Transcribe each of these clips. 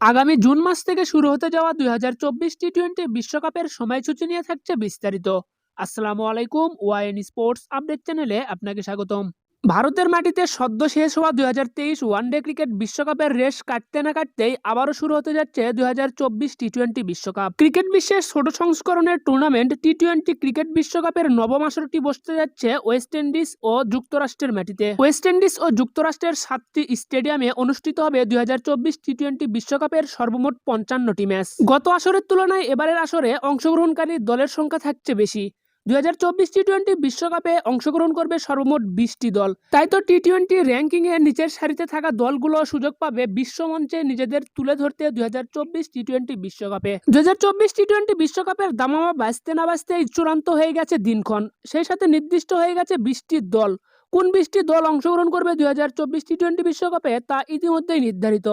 আগামী জুন মাস থেকে শুরু হতে যাওয়া দুই হাজার চব্বিশ টি টোয়েন্টি বিশ্বকাপের সময়সূচি নিয়ে থাকছে বিস্তারিত। আসসালামু আলাইকুম ওয়াইএন স্পোর্টস আপডেট চ্যানেলে আপনাকে স্বাগতম। ভারতের মাটিতে সদ্য শেষ হওয়া দুই হাজার তেইশ ওয়ানডে ক্রিকেট বিশ্বকাপের রেশ কাটতে না কাটতেই আবারও শুরু হতে যাচ্ছে দুই হাজার চব্বিশ টি টোয়েন্টি বিশ্বকাপ। ক্রিকেট বিশ্বের ছোট সংস্করণের টুর্নামেন্ট টি টোয়েন্টি ক্রিকেট বিশ্বকাপের নবম আসরটি বসতে যাচ্ছে ওয়েস্ট ইন্ডিজ ও যুক্তরাষ্ট্রের মাটিতে। ওয়েস্ট ইন্ডিজ ও যুক্তরাষ্ট্রের সাতটি স্টেডিয়ামে অনুষ্ঠিত হবে দুই হাজার চব্বিশ টি টোয়েন্টি বিশ্বকাপের সর্বমোট পঞ্চান্নটি ম্যাচ। গত আসরের তুলনায় এবারের আসরে অংশগ্রহণকারী দলের সংখ্যা থাকছে বেশি। দুই হাজার চব্বিশ টি বিশ্বকাপে অংশগ্রহণ করবে সর্বমোট বিশটি দল। তাই তো টি টোয়েন্টি র্যাঙ্কিং এ নিচের সারিতে থাকা দলগুলো সুযোগ পাবে বিশ্বমঞ্চে নিজেদের তুলে ধরতে দুই হাজার চব্বিশ টি টোয়েন্টি বিশ্বকাপে। দুই হাজার চব্বিশ টি টোয়েন্টি বিশ্বকাপের দামামা বাঁচতে না বাঁচতেই চূড়ান্ত হয়ে গেছে দিনক্ষণ। সেই সাথে নির্দিষ্ট হয়ে গেছে বিশটি দল। কোন বিশটি দল অংশগ্রহণ করবে দুই হাজার চব্বিশ টি টোয়েন্টি বিশ্বকাপে তা ইতিমধ্যেই নির্ধারিত।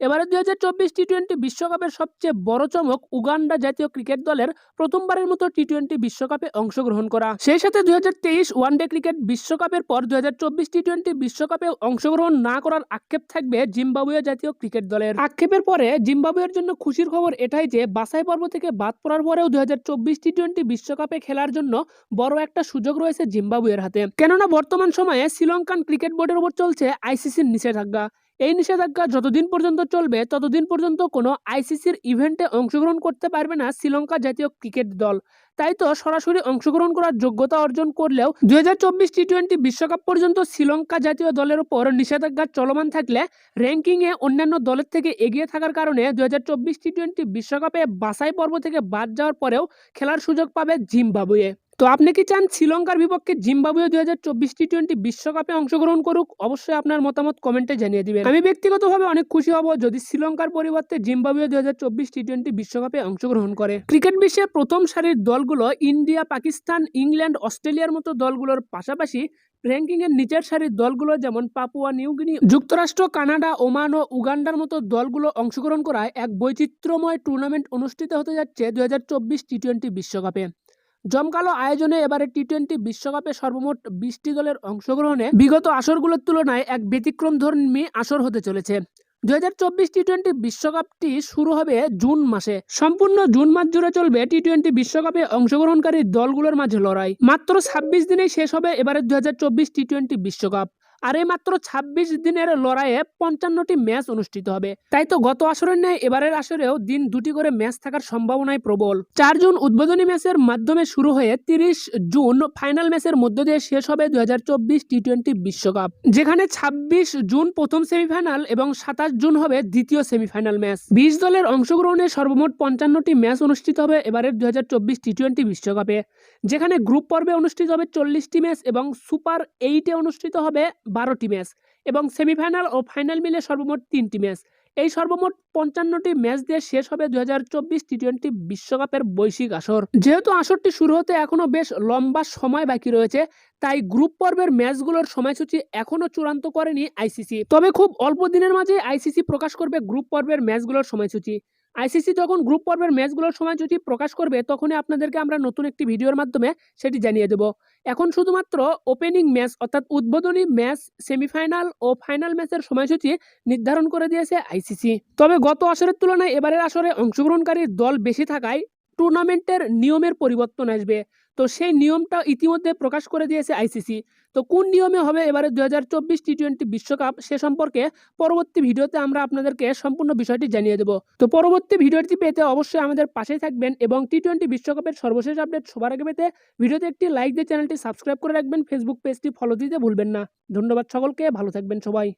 এবারে দুই হাজার চব্বিশ টি টোয়েন্টি বিশ্বকাপের সবচেয়ে বড় চমক উগান্ডা জাতীয় ক্রিকেট দলের প্রথমবারের মতো টি টোয়েন্টি বিশ্বকাপে অংশগ্রহণ করা। সেই সাথে দুই হাজার তেইশ ওয়ানডে ক্রিকেট বিশ্বকাপের পর দুই হাজার চব্বিশ টি টোয়েন্টি বিশ্বকাপে অংশগ্রহণ না করার আক্ষেপ থাকবে জিম্বাবুয়ে জাতীয় ক্রিকেট দলের। আক্ষেপের পরে জিম্বাবুয়ের জন্য খুশির খবর এটাই যে বাছাই পর্ব থেকে বাদ পড়ার পরেও দুই হাজার চব্বিশ টি টোয়েন্টি বিশ্বকাপে খেলার জন্য বড় একটা সুযোগ রয়েছে জিম্বাবুয়ের হাতে। কেননা বর্তমান সময়ে শ্রীলঙ্কান ক্রিকেট বোর্ডের উপর চলছে আইসিসির নিষেধাজ্ঞা। এই নিষেধাজ্ঞা যতদিন পর্যন্ত চলবে, ততদিন পর্যন্ত কোনো আইসিসির ইভেন্টে অংশগ্রহণ করতে পারবে না শ্রীলঙ্কা জাতীয় ক্রিকেট দল। তাই তো সরাসরি অংশগ্রহণ করার যোগ্যতা অর্জন করলেও দুই হাজার চব্বিশ টি টোয়েন্টি বিশ্বকাপ পর্যন্ত শ্রীলঙ্কা জাতীয় দলের উপর নিষেধাজ্ঞা চলমান থাকলে র্যাঙ্কিংয়ে অন্যান্য দলের থেকে এগিয়ে থাকার কারণে দুই হাজার চব্বিশ টি টোয়েন্টি বিশ্বকাপে বাছাই পর্ব থেকে বাদ যাওয়ার পরেও খেলার সুযোগ পাবে জিম্বাবুয়ে। তো আপনি কি চান শ্রীলঙ্কার বিপক্ষে জিম্বাবুয়ে দুই হাজার চব্বিশ টি টোয়েন্টি বিশ্বকাপে অংশগ্রহণ করুক? অবশ্যই আপনার মতামত কমেন্টে জানিয়ে দিবেন। আমি ব্যক্তিগতভাবে অনেক খুশি হব যদি শ্রীলঙ্কার পরিবর্তে জিম্বাবুয়ে দুই হাজার চব্বিশ টি টোয়েন্টি বিশ্বকাপে অংশগ্রহণ করে। ক্রিকেট বিশ্বের প্রথম সারির দলগুলো ইন্ডিয়া, পাকিস্তান, ইংল্যান্ড, অস্ট্রেলিয়ার মতো দলগুলোর পাশাপাশি র্যাঙ্কিংয়ের নিচের সারির দলগুলো যেমন পাপুয়া নিউগিনি যুক্তরাষ্ট্র, কানাডা, ওমান ও উগান্ডার মতো দলগুলো অংশগ্রহণ করায় এক বৈচিত্র্যময় টুর্নামেন্ট অনুষ্ঠিত হতে যাচ্ছে দুই হাজার চব্বিশ টি টোয়েন্টি বিশ্বকাপে। জমকালো আয়োজনে এবারে টি টোয়েন্টি বিশ্বকাপে সর্বমোট বিশটি দলের অংশগ্রহণে বিগত আসরগুলোর তুলনায় এক ব্যতিক্রম ধর্মী আসর হতে চলেছে। দুই হাজার চব্বিশ টি টোয়েন্টি বিশ্বকাপটি শুরু হবে জুন মাসে। সম্পূর্ণ জুন মাস জুড়ে চলবে টি টোয়েন্টি বিশ্বকাপে অংশগ্রহণকারী দলগুলোর মাঝে লড়াই। মাত্র ছাব্বিশ দিনেই শেষ হবে এবারে দুই হাজার চব্বিশ টি টোয়েন্টি বিশ্বকাপ। আর এই মাত্র ছাব্বিশ দিনের লড়াইয়ে পঞ্চান্নটি ম্যাচ অনুষ্ঠিত হবে। তাই তো গত আসরের ন্যায় এবারের আসরেও দিন দুটি করে ম্যাচ থাকার সম্ভাবনাই প্রবল। চার জুন উদ্বোধনী ম্যাচের মাধ্যমে শুরু হয়ে তিরিশ জুন ফাইনাল ম্যাচের মধ্য দিয়ে শেষ হবে দুই হাজার চব্বিশ টি টোয়েন্টি বিশ্বকাপ, যেখানে ছাব্বিশ জুন প্রথম সেমিফাইনাল এবং সাতাশ জুন হবে দ্বিতীয় সেমিফাইনাল ম্যাচ। বিশ দলের অংশগ্রহণে সর্বমোট পঞ্চান্নটি ম্যাচ অনুষ্ঠিত হবে এবারের দুই হাজার চব্বিশ টি টোয়েন্টি বিশ্বকাপে, যেখানে গ্রুপ পর্বে অনুষ্ঠিত হবে চল্লিশটি ম্যাচ এবং সুপার এইটে অনুষ্ঠিত হবে বারোটি ম্যাচ এবং সেমিফাইনাল ও ফাইনাল মিলে সর্বমোট তিনটি ম্যাচ। এই সর্বমোট পঞ্চান্নটি ম্যাচ দিয়ে শেষ হবে দুই হাজার চব্বিশ টি টোয়েন্টি বিশ্বকাপের বৈশ্বিক আসর। যেহেতু আসরটি শুরু হতে এখনও বেশ লম্বা সময় বাকি রয়েছে, তাই গ্রুপ পর্বের ম্যাচগুলোর সময়সূচি এখনও চূড়ান্ত করেনি আইসিসি। তবে খুব অল্প দিনের মাঝে আইসিসি প্রকাশ করবে গ্রুপ পর্বের ম্যাচগুলোর সময়সূচি। আইসিসি যখন গ্রুপ পর্বের ম্যাচগুলোর সময়সূচি প্রকাশ করবে, তখনই আপনাদেরকে আমরা নতুন একটি ভিডিওর মাধ্যমে সেটি জানিয়ে দেব। এখন শুধুমাত্র ওপেনিং ম্যাচ অর্থাৎ উদ্বোধনী ম্যাচ সেমিফাইনাল ও ফাইনাল ম্যাচের সময়সূচি নির্ধারণ করে দিয়েছে আইসিসি তবে গত আসরের তুলনায় এবারের আসরে অংশগ্রহণকারী দল বেশি থাকায় টুর্নামেন্টের নিয়মের পরিবর্তন আসবে। তো সেই নিয়মটা ইতিমধ্যে প্রকাশ করে দিয়েছে আইসিসি তো কোন নিয়মে হবে? এবারে দু হাজার চব্বিশ টি টোয়েন্টি বিশ্বকাপ, সে সম্পর্কে পরবর্তী ভিডিওতে আমরা আপনাদেরকে সম্পূর্ণ বিষয়টি জানিয়ে দেবো। তো পরবর্তী ভিডিওটি পেতে অবশ্যই আমাদের পাশেই থাকবেন এবং টি টোয়েন্টি বিশ্বকাপের সর্বশেষ আপডেট সবার আগে পেতে ভিডিওতে একটি লাইক দিয়ে চ্যানেলটি সাবস্ক্রাইব করে রাখবেন। ফেসবুক পেজটি ফলো দিতে ভুলবেন না। ধন্যবাদ সকলকে, ভালো থাকবেন সবাই।